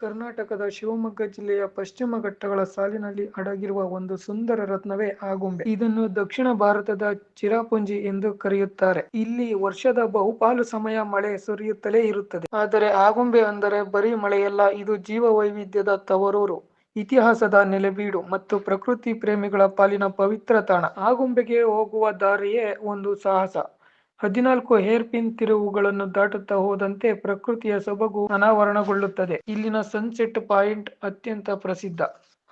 ಕರ್ನಾಟಕದ ಶಿವಮೊಗ್ಗ ಜಿಲ್ಲೆಯ ಪಶ್ಚಿಮ ಘಟ್ಟಗಳ ಸಾಲಿನಲ್ಲಿ ಅಡಗಿರುವ ಒಂದು ಸುಂದರ ರತ್ನವೇ ಆಗುಂಬೆ ಇದನ್ನು ದಕ್ಷಿಣ ಭಾರತದ ಚಿರಾಪುಂಜಿ ಎಂದು ಕರೆಯುತ್ತಾರೆ. ಇಲ್ಲಿ ವರ್ಷದ ಬಹುಪಾಲು ಸಮಯ ಮಳೆ ಸುರಿಯುತ್ತಲೇ ಇರುತ್ತದೆ. ಆದರೆ ಆಗುಂಬೆ ಅಂದರೆ ಬರೀ ಮಳೆಯಲ್ಲ, ಇದು ಜೀವ ವೈವಿಧ್ಯದ ತವರೂರು. ಇತಿಹಾಸದ ನೆಲೆಬೀಡು ಮತ್ತು ಪ್ರಕೃತಿ ಪ್ರೇಮಿಗಳ ಪಾಲಿನ ಪವಿತ್ರ ತಾಣ. ಆಗುಂಬೆಗೆ ಹೋಗುವ ದಾರಿಯೇ ಒಂದು ಸಾಹಸ. ಹದಿನಾಲ್ಕು ಹೇರ್ ಪಿನ್ ತಿರುವುಗಳನ್ನು ದಾಟುತ್ತಾ ಹೋದಂತೆ ಪ್ರಕೃತಿಯ ಸೊಬಗು ಅನಾವರಣಗೊಳ್ಳುತ್ತದೆ. ಇಲ್ಲಿನ ಸನ್ಸೆಟ್ ಪಾಯಿಂಟ್ ಅತ್ಯಂತ ಪ್ರಸಿದ್ಧ.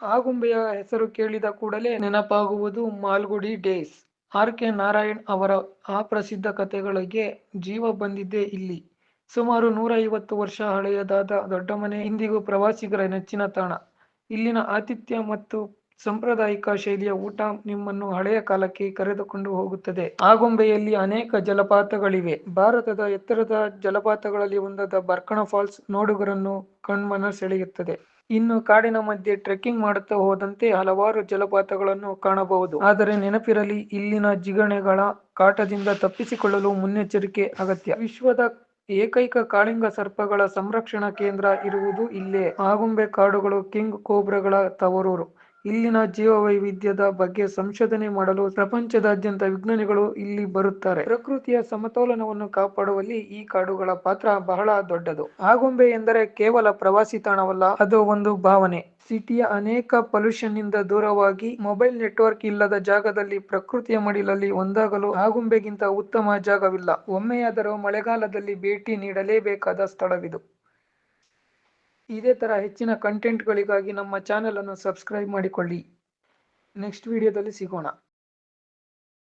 ಆಗುಂಬೆಯ ಹೆಸರು ಕೇಳಿದ ಕೂಡಲೇ ನೆನಪಾಗುವುದು Malgudi days. R. K. Narayan ಅವರ ಆ ಪ್ರಸಿದ್ಧ ಕಥೆಗಳಿಗೆ ಜೀವ ಬಂದಿದ್ದೇ ಇಲ್ಲಿ. ಸುಮಾರು ನೂರ ಐವತ್ತು ವರ್ಷ ಹಳೆಯದಾದ ದೊಡ್ಡ ಮನೆ ಇಂದಿಗೂ ಪ್ರವಾಸಿಗರ ನೆಚ್ಚಿನ ತಾಣ. ಇಲ್ಲಿನ ಆತಿಥ್ಯ ಮತ್ತು ಸಾಂಪ್ರದಾಯಿಕ ಶೈಲಿಯ ಊಟ ನಿಮ್ಮನ್ನು ಹಳೆಯ ಕಾಲಕ್ಕೆ ಕರೆದುಕೊಂಡು ಹೋಗುತ್ತದೆ. ಆಗುಂಬೆಯಲ್ಲಿ ಅನೇಕ ಜಲಪಾತಗಳಿವೆ. ಭಾರತದ ಎತ್ತರದ ಜಲಪಾತಗಳಲ್ಲಿ ಒಂದಾದ ಬರ್ಕಣ ಫಾಲ್ಸ್ ನೋಡುಗರನ್ನು ಕಣ್ಮನ ಸೆಳೆಯುತ್ತದೆ ಇನ್ನು ಕಾಡಿನ ಮಧ್ಯೆ ಟ್ರೆಕ್ಕಿಂಗ್ ಮಾಡುತ್ತಾ ಹೋದಂತೆ ಹಲವಾರು ಜಲಪಾತಗಳನ್ನು ಕಾಣಬಹುದು. ಆದರೆ ನೆನಪಿರಲಿ, ಇಲ್ಲಿನ ಜಿಗಣೆಗಳ ಕಾಟದಿಂದ ತಪ್ಪಿಸಿಕೊಳ್ಳಲು ಮುನ್ನೆಚ್ಚರಿಕೆ ಅಗತ್ಯ. ವಿಶ್ವದ ಏಕೈಕ ಕಾಳಿಂಗ ಸರ್ಪಗಳ ಸಂರಕ್ಷಣಾ ಕೇಂದ್ರ ಇರುವುದು ಇಲ್ಲೇ. ಆಗುಂಬೆ ಕಾಡುಗಳು ಕಿಂಗ್ ಕೋಬ್ರಾಗಳ ತವರೂರು. ಇಲ್ಲಿನ ಜೀವವೈವಿಧ್ಯದ ಬಗ್ಗೆ ಸಂಶೋಧನೆ ಮಾಡಲು ಪ್ರಪಂಚದಾದ್ಯಂತ ವಿಜ್ಞಾನಿಗಳು ಇಲ್ಲಿ ಬರುತ್ತಾರೆ. ಪ್ರಕೃತಿಯ ಸಮತೋಲನವನ್ನು ಕಾಪಾಡುವಲ್ಲಿ ಈ ಕಾಡುಗಳ ಪಾತ್ರ ಬಹಳ ದೊಡ್ಡದು. ಆಗುಂಬೆ ಎಂದರೆ ಕೇವಲ ಪ್ರವಾಸಿ ತಾಣವಲ್ಲ, ಅದು ಒಂದು ಭಾವನೆ. ಸಿಟಿಯ ಅನೇಕ ಪೊಲ್ಯೂಷನ್ನಿಂದ ದೂರವಾಗಿ ಮೊಬೈಲ್ ನೆಟ್ವರ್ಕ್ ಇಲ್ಲದ ಜಾಗದಲ್ಲಿ ಪ್ರಕೃತಿಯ ಮಡಿಲಲ್ಲಿ ಒಂದಾಗಲು ಆಗುಂಬೆಗಿಂತ ಉತ್ತಮ ಜಾಗವಿಲ್ಲ. ಒಮ್ಮೆಯಾದರೂ ಮಳೆಗಾಲದಲ್ಲಿ ಭೇಟಿ ನೀಡಲೇಬೇಕಾದ ಸ್ಥಳವಿದು. ಇದೇ ಥರ ಹೆಚ್ಚಿನ ಕಂಟೆಂಟ್ಗಳಿಗಾಗಿ ನಮ್ಮ ಚಾನೆಲ್ ಅನ್ನು ಸಬ್ಸ್ಕ್ರೈಬ್ ಮಾಡಿಕೊಳ್ಳಿ. ನೆಕ್ಸ್ಟ್ ವಿಡಿಯೋದಲ್ಲಿ ಸಿಗೋಣ.